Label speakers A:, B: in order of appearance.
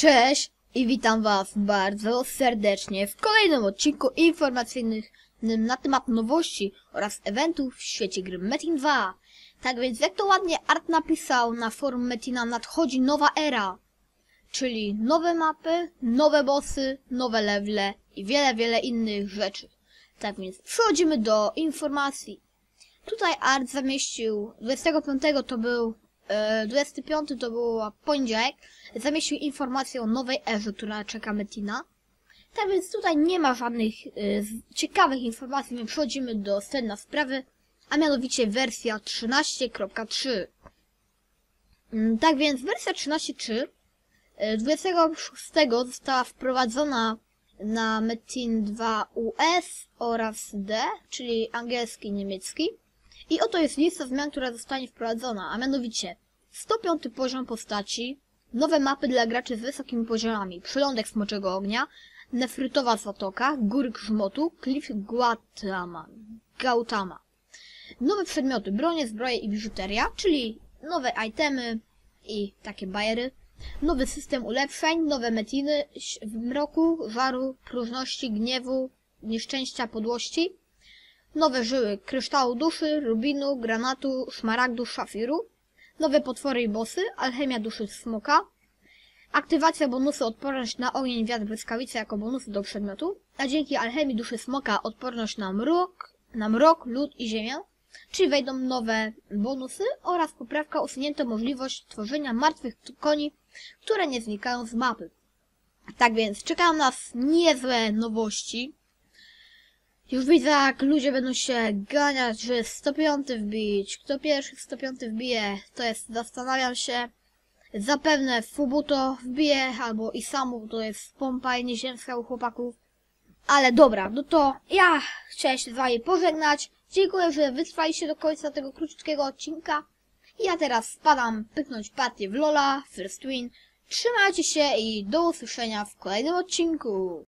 A: Cześć i witam Was bardzo serdecznie w kolejnym odcinku informacyjnym na temat nowości oraz eventów w świecie gry Metin 2. Tak więc jak to ładnie Art napisał na forum Metina nadchodzi nowa era. Czyli nowe mapy, nowe bossy, nowe levele i wiele, wiele innych rzeczy. Tak więc przechodzimy do informacji. Tutaj Art zamieścił 25 to był 25 to był poniedziałek zamieścił informację o nowej erze, która czeka Metina. Tak więc tutaj nie ma żadnych z- ciekawych informacji, więc przechodzimy do sedna sprawy, a mianowicie wersja 13.3. Mm, Tak więc wersja 13.3 e, 26 została wprowadzona na Metin 2 US oraz D, czyli angielski i niemiecki. I oto jest lista zmian, która zostanie wprowadzona, a mianowicie 105 poziom postaci, nowe mapy dla graczy z wysokimi poziomami, przylądek Smoczego Ognia, Nefrytowa Zatoka, Góry Grzmotu, Klif Guatama, Gautama. Nowe przedmioty, bronie, zbroje i biżuteria, czyli nowe itemy i takie bajery. Nowy system ulepszeń, nowe metiny w mroku, żaru, próżności, gniewu, nieszczęścia, podłości. Nowe żyły kryształu duszy, rubinu, granatu, szmaragdu, szafiru. Nowe potwory i bossy, alchemia duszy smoka. Aktywacja bonusu odporność na ogień, wiatr, błyskawice jako bonusy do przedmiotu. A dzięki alchemii duszy smoka odporność na mrok, na mrok, lód i ziemię. Czyli wejdą nowe bonusy oraz poprawka usunięto możliwość tworzenia martwych koni, które nie znikają z mapy. Tak więc czekają nas niezłe nowości. Już widzę, jak ludzie będą się ganiać, że 105 wbić. Kto pierwszy 105 wbije, to jest, zastanawiam się. Zapewne Fubuto wbije, albo Isamu, to jest pompa i nieziemska u chłopaków. Ale dobra, no to ja chciałem się z wami pożegnać. Dziękuję, że wytrwaliście do końca tego krótkiego odcinka. Ja teraz spadam pyknąć partię w Lola, First Win. Trzymajcie się i do usłyszenia w kolejnym odcinku.